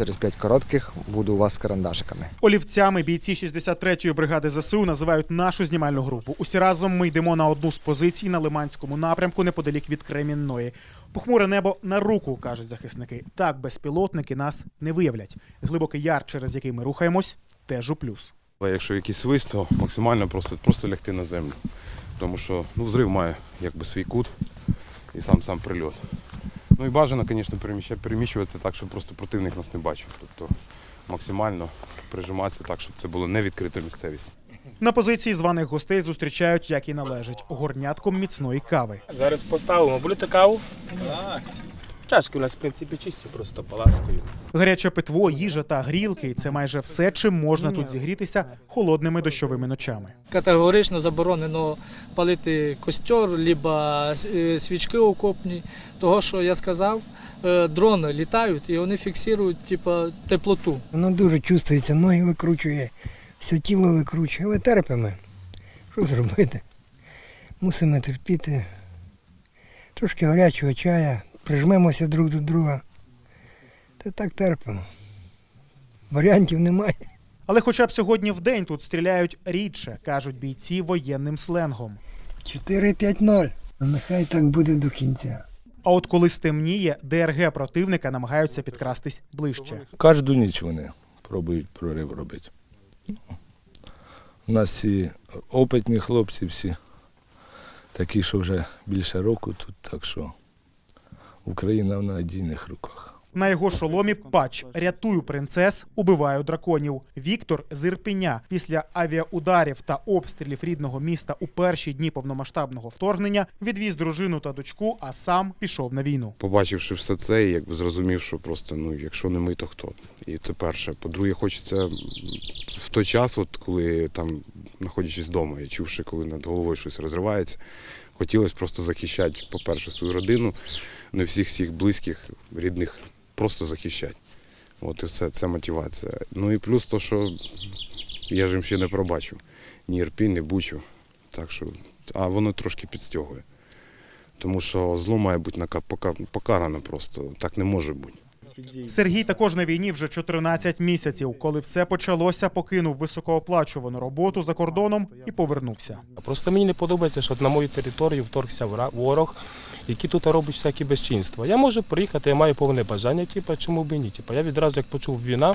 через 5 коротких буду у вас з карандашиками. Олівцями бійці 63-ї бригади ЗСУ називають нашу знімальну групу. Усі разом ми йдемо на одну з позицій на Лиманському напрямку неподалік від Кремінної. Похмуре небо на руку, кажуть захисники. Так безпілотники нас не виявлять. Глибокий яр, через який ми рухаємось, теж у плюс. Але якщо якийсь свист, то максимально просто, просто лягти на землю. Тому що ну, взрив має якби свій кут і сам сам прильот. Ну і бажано, звісно, переміщуватися так, щоб просто противник нас не бачив. Тобто максимально прижиматися так, щоб це було не відкрита місцевість. На позиції званих гостей зустрічають, як і належить, горнятком міцної кави. Зараз поставимо. Будете каву? Так. Чашки у нас, в принципі, чисті, просто поласкою. Гаряче питво, їжа та грілки це майже все, чим можна тут зігрітися холодними дощовими ночами. Категорично заборонено палити костер, либо е, свічки окопні. Того, що я сказав, е, дрони літають і вони фіксують типу, теплоту. Воно дуже чувствується, ноги викручує, все тіло викручує, але терпимо. Що зробити? Мусимо терпіти. Трошки гарячого чая, прижмемося друг до друга. Та так терпимо. Варіантів немає. Але хоча б сьогодні в день тут стріляють рідше, кажуть бійці воєнним сленгом. 4-5-0. Нехай так буде до кінця. А от коли стемніє, ДРГ противника намагаються підкрастись ближче. Кожну ніч вони пробують прорив робити. Ну, У нас всі опитні хлопці, всі такі, що вже більше року тут, так що Україна в надійних руках. На його шоломі патч «Рятую принцес, убиваю драконів». Віктор з Ірпеня після авіаударів та обстрілів рідного міста у перші дні повномасштабного вторгнення відвіз дружину та дочку, а сам пішов на війну. Побачивши все це, якби зрозумів, що просто ну, якщо не ми, то хто. І це перше. По-друге, хочеться в той час, от коли там, знаходячись вдома і чувши, коли над головою щось розривається, хотілося просто захищати, по-перше, свою родину, не всіх всіх близьких, рідних, просто захищати. От і все, це мотивація. Ну і плюс то, що я ж їм ще не пробачив. Ні Ірпінь, ні Бучу. Так що, а воно трошки підстягує. Тому що зло має бути нака- пока- покаране просто. Так не може бути. Сергій також на війні вже 14 місяців. Коли все почалося, покинув високооплачувану роботу за кордоном і повернувся. Просто мені не подобається, що на мою територію вторгся ворог, який тут робить всякі безчинства. Я можу приїхати, я маю повне бажання, типу, чому б і ні. Типу, я відразу, як почув війна,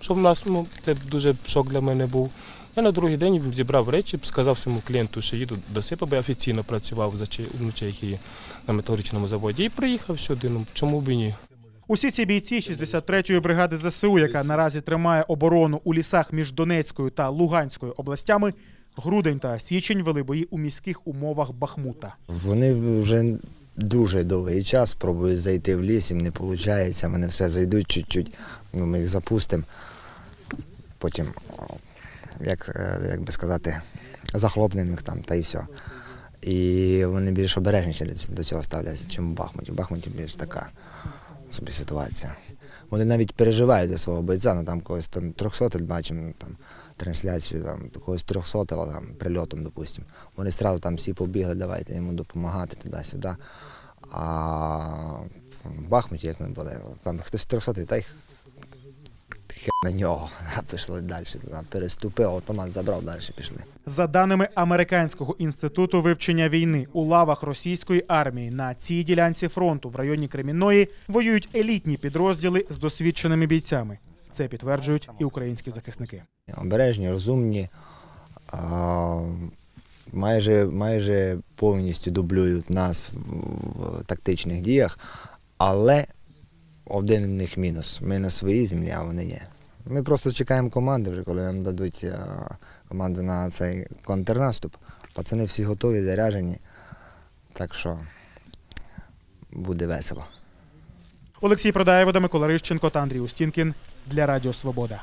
що в нас ну, це дуже шок для мене був. Я на другий день зібрав речі, сказав своєму клієнту, що їду до себе, бо я офіційно працював за Чехії на металургічному заводі. І приїхав сюди. Ну чому б і ні? Усі ці бійці 63-ї бригади ЗСУ, яка наразі тримає оборону у лісах між Донецькою та Луганською областями, грудень та січень вели бої у міських умовах Бахмута. Вони вже дуже довгий час пробують зайти в ліс, їм не виходить, вони все зайдуть чуть-чуть, ну, ми їх запустимо. Потім, як, е, як би сказати, захлопнемо їх там та і все. І вони більш обережніше до- до цього ставляться, ніж в Бахмуті. В Бахмуті більш така собі ситуація. Вони навіть переживають за свого бойця, ну там когось там 300 бачимо там трансляцію, там когось 300 там прильотом, допустимо. Вони одразу там всі побігли, давайте йому допомагати туди-сюди. А в Бахмуті, як ми були, там хтось 300 та хер на нього. Пішли далі. Туди. Переступив, автомат забрав, далі пішли. За даними Американського інституту вивчення війни, у лавах російської армії на цій ділянці фронту в районі Кремінної воюють елітні підрозділи з досвідченими бійцями. Це підтверджують і українські захисники. Обережні, розумні, а, майже, майже повністю дублюють нас в, в тактичних діях, але один в них мінус. Ми на своїй землі, а вони ні. Ми просто чекаємо команди вже, коли нам дадуть а, команду на цей контрнаступ. Пацани всі готові, заряжені. Так що буде весело. Олексій Продаєв, Микола Рищенко та Андрій Устінкін для Радіо Свобода.